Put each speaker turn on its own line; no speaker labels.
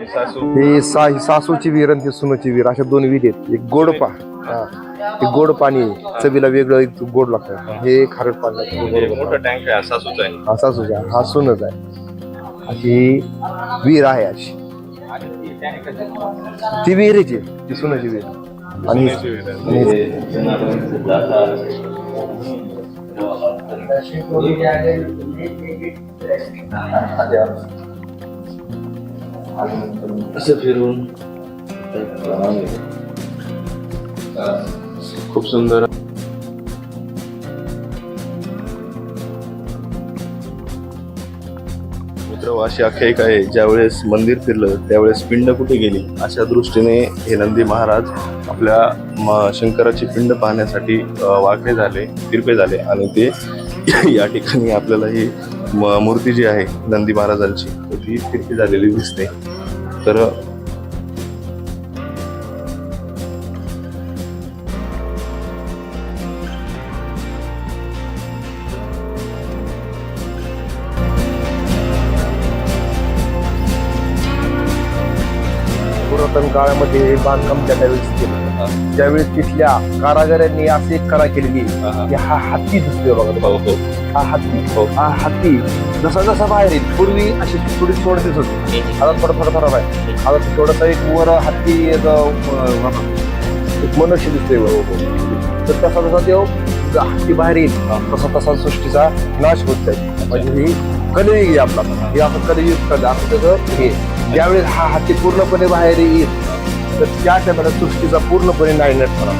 ही सा ही सासूची विहीर आणि ती सुनची विहीर अशा दोन विहीर आहेत एक गोड पा हा. गोड पाणी आहे. चवीला वेगळं एक गोड लागतं हे खारट पाणी लागतं.
हे मोठं टँक आहे हा सासूचा आहे
हा सासूचा आहे, हा सुनच आहे अशी विहीर आहे अशी ती विहिरीची आहे, ती सुनाची विहीर आणि
आहे.
असं फिरून.
खूप सुंदर. मित्र अशी आख्यायिका आहे ज्यावेळेस मंदिर फिरलं त्यावेळेस पिंड कुठे गेली? अशा दृष्टीने हे नंदी महाराज आपल्या म- शंकराची पिंड पाहण्यासाठी वाकडे झाले तिरपे झाले आणि ते या ठिकाणी आपल्याला ही मूर्ती जी आहे नंदी महाराजांची ती तिरपी झालेली दिसते. तर
पुरातन काळामध्ये हे बांधकाम त्या त्यावेळेस केलं त्यावेळेस तिथल्या कारागिरांनी अशी एक कला केलेली. की हा हत्ती दिसतोय बघा
हो. हो.
हा हत्ती.
हो.
हा हत्ती जसा जसा बाहेर येईल पूर्वी अशी थोडी सोड दिसत होती. आता थोडा थोडा फरक आहे. आता थोडासा एक वर हत्ती एक, मनुष्य दिसतोय. तर तसा तसा तो हत्ती बाहेर येईल तसा तसा सृष्टीचा नाश होत जाईल. म्हणजे ही कलियुग आपला. हे असं कलियुग कल असं त्याचं हे ज्यावेळेस हा हत्ती पूर्णपणे बाहेर येईल तर त्या टप्प्याला सृष्टीचा पूर्णपणे नायनाट
करा